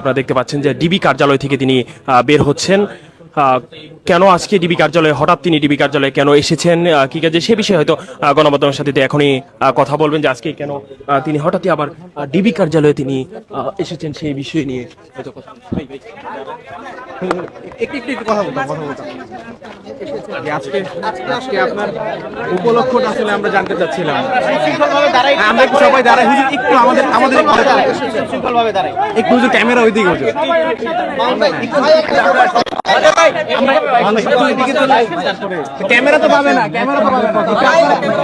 আপনারা দেখতে পাচ্ছেন যে ডিবি কার্যালয় থেকে তিনি বের হচ্ছেন। কেন আজকে ডিবি কার্যালয়ে, হঠাৎ তিনি ডিবি কার্যালয়ে কেন এসেছেন? কি কাজে? সে বিষয়ে হয়তো গণমাধ্যমের সাথে এখনই কথা বলবেন যে আজকে কেন তিনি হঠাৎই আবার ডিবি কার্যালয়ে তিনি এসেছেন সেই বিষয় নিয়ে হয়তো কথা আজকে আপনার উপলক্ষটা আসলে আমরা জানতে চাচ্ছিলাম। আমরা একটু সবাই দাঁড়াই। হুজুর, একটু আমাদের আমাদের একটু হুজুর, ক্যামেরা ওইদিকে হুজুর। ক্যামেরা তো পাবে না, ক্যামেরা তো পাবে না।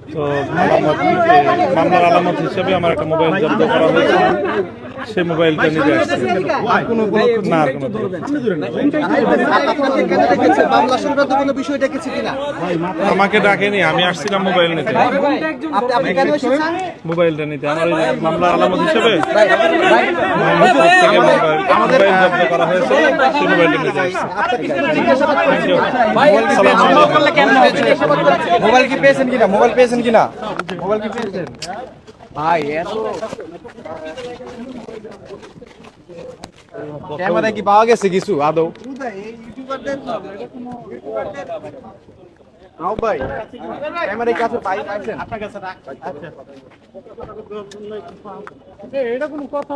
তো মামলার আলামত হিসেবে আমার একটা মোবাইল জব্দ করা হয়েছে। সেই মোবাইলটা নিতে আসছি আর কোনো উপলক্ষ না কোনো মামলা আমাকে ডাকেনি আমি আসছিলাম মোবাইল নিতে আপনি আপনি কেন মোবাইলটা নিতে আমার ওই যে মামলার আলামত হিসেবে জব্দ করা হয়েছে মোবাইলটা নিতে। মোবাইল কি পেয়েছেন কিনা মোবাইল পেয়েছেন কিনা মোবাইল কি পেয়েছেন ভাই এত ক্যামেরা কি পাওয়া গেছে কিছু আদৌ? নাও ভাই ক্যামেরা কাছে পাই পাইছেন। আপনার কাছে এটা কোনো কথা